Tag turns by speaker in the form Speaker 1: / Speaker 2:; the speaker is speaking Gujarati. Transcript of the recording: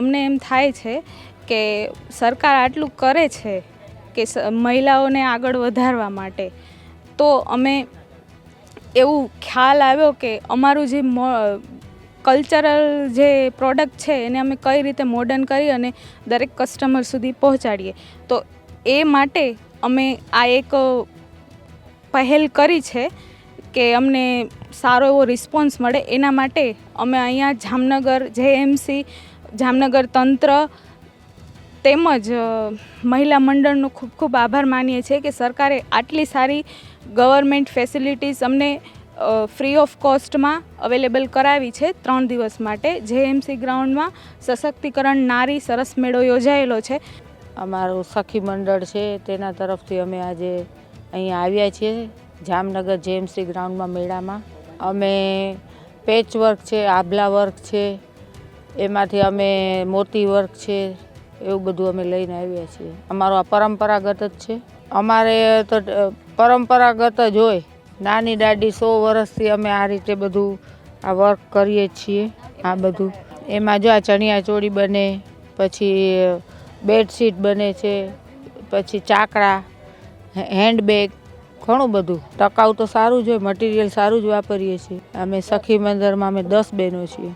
Speaker 1: અમને એમ થાય છે કે સરકાર આટલું કરે છે કે મહિલાઓને આગળ વધારવા માટે, તો અમે એવું ખ્યાલ આવ્યો કે અમારું જે કલ્ચરલ જે પ્રોડક્ટ છે એને અમે કઈ રીતે મોડર્ન કરી અને દરેક કસ્ટમર સુધી પહોંચાડીએ. તો એ માટે અમે આ એક પહેલ કરી છે કે અમને સારો એવો રિસ્પોન્સ મળે. એના માટે અમે અહીંયા જામનગર, જેએમસી જામનગર તંત્ર તેમજ મહિલા મંડળનો ખૂબ ખૂબ આભાર માનીએ છીએ કે સરકારે આટલી સારી ગવર્મેન્ટ ફેસિલિટીઝ અમને ફ્રી ઓફ કોસ્ટમાં અવેલેબલ કરાવી છે ત્રણ દિવસ માટે. જેએમસી ગ્રાઉન્ડમાં સશક્તિકરણ નારી સરસ મેળો યોજાયેલો છે.
Speaker 2: અમારું સખી મંડળ છે, તેના તરફથી અમે આજે અહીંયા આવ્યા છીએ જામનગર જેએમસી ગ્રાઉન્ડમાં મેળામાં. અમે પેચ વર્ક છે આભલા વર્ક છે એમાંથી અમે મોતી વર્ક છે, એવું બધું અમે લઈને આવ્યા છીએ. અમારું આ પરંપરાગત જ છે. અમારે તો પરંપરાગત જ હોય. નાની દાદી સો વર્ષથી અમે આ રીતે બધું આ વર્ક કરીએ છીએ, આ બધું. એમાં જો આ ચણિયા ચોળી બને, પછી બેડશીટ બને છે, પછી ચાકડા હેન્ડબેગ, ઘણું બધું. ટકાઉ તો સારું જ હોય, મટીરિયલ સારું જ વાપરીએ છીએ. અમે સખી મંદિરમાં અમે દસ બહેનો છીએ.